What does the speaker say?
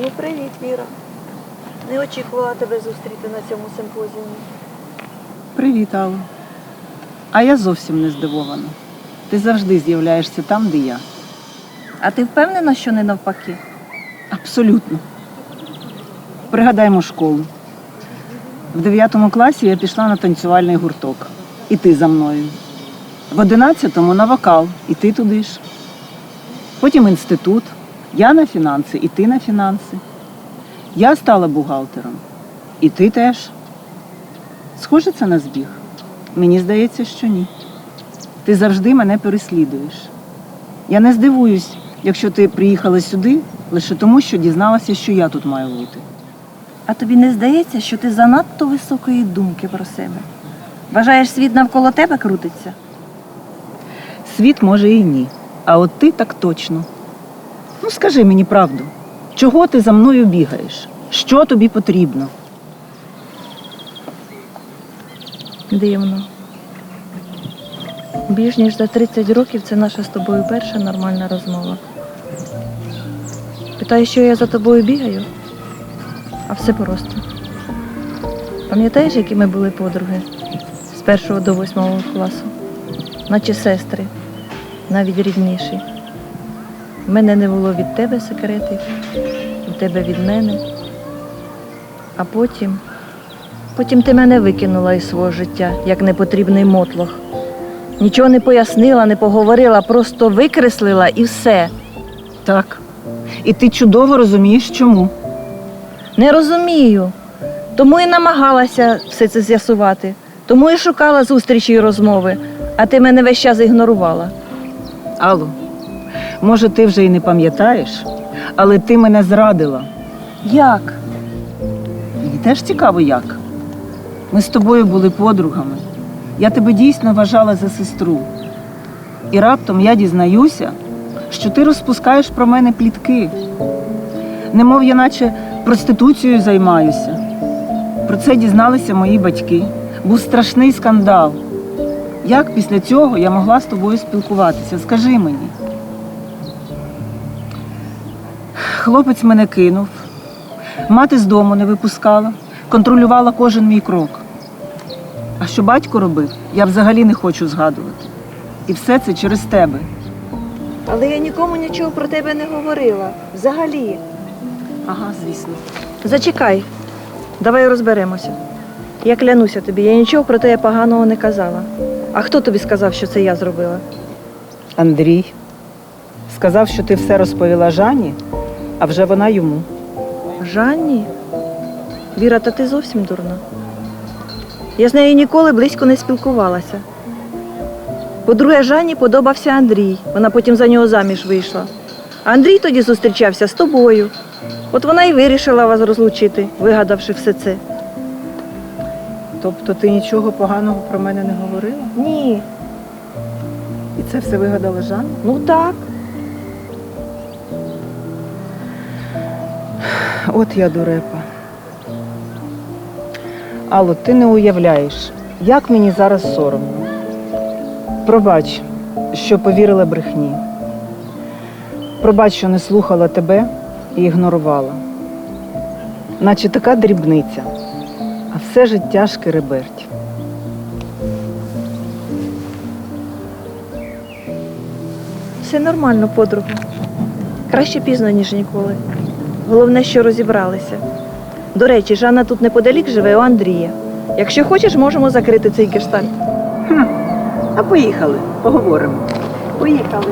Ну, привіт, Віра. Не очікувала тебе зустріти на цьому симпозіумі. Привіт, Алло. А я зовсім не здивована. Ти завжди з'являєшся там, де я. А ти впевнена, що не навпаки? Абсолютно. Пригадаємо школу. В 9 класі я пішла на танцювальний гурток. І ти за мною. В 11-му на вокал, і ти туди ж. Потім інститут. Я на фінанси, і ти на фінанси. Я стала бухгалтером. І ти теж. Схоже це на збіг? Мені здається, що ні. Ти завжди мене переслідуєш. Я не здивуюсь, якщо ти приїхала сюди лише тому, що дізналася, що я тут маю бути. А тобі не здається, що ти занадто високої думки про себе? Вважаєш, світ навколо тебе крутиться? Світ може і ні. А от ти так точно. Ну скажи мені правду, чого ти за мною бігаєш? Що тобі потрібно? Дивно. Більш ніж за 30 років це наша з тобою перша нормальна розмова. Питаю, що я за тобою бігаю, а все просто. Пам'ятаєш, які ми були подруги з першого до восьмого класу? Наче сестри, навіть рідніші. У мене не було від тебе секретів, у тебе від мене. А потім. Потім ти мене викинула із свого життя, як непотрібний мотлох. Нічого не пояснила, не поговорила, просто викреслила і все. Так. І ти чудово розумієш, чому. Не розумію. Тому і намагалася все це з'ясувати. Тому і шукала зустрічі і розмови, а ти мене весь час ігнорувала. Алло, може, ти вже і не пам'ятаєш, але ти мене зрадила. Як? Мені теж цікаво, як. Ми з тобою були подругами. Я тебе дійсно вважала за сестру. І раптом я дізнаюся, що ти розпускаєш про мене плітки. Немов я наче проституцією займаюся. Про це дізналися мої батьки. Був страшний скандал. Як після цього я могла з тобою спілкуватися? Скажи мені. Хлопець мене кинув, мати з дому не випускала, контролювала кожен мій крок. А що батько робив, я взагалі не хочу згадувати. І все це через тебе. Але я нікому нічого про тебе не говорила. Взагалі. Ага, звісно. Зачекай, давай розберемося. Я клянуся тобі, я нічого про тебе поганого не казала. А хто тобі сказав, що це я зробила? Андрій сказав, що ти все розповіла Жанні, а вже вона йому. Жанні? Віра, та ти зовсім дурна. Я з нею ніколи близько не спілкувалася. По-друге, Жанні подобався Андрій. Вона потім за нього заміж вийшла. А Андрій тоді зустрічався з тобою. От вона і вирішила вас розлучити, вигадавши все це. Тобто ти нічого поганого про мене не говорила? Ні, І це все вигадала Жанна? ну так. От я дурепа. Алло, ти не уявляєш, як мені зараз соромно. Пробач, що повірила брехні. Пробач, що не слухала тебе і ігнорувала. Наче така дрібниця, а все життя шкереберть. Все нормально, подруга. Краще пізно, ніж ніколи. Головне, що розібралися. До речі, Жанна тут неподалік живе у Андрія. Якщо хочеш, можемо закрити цей гештальт. А поїхали, поговоримо. Поїхали.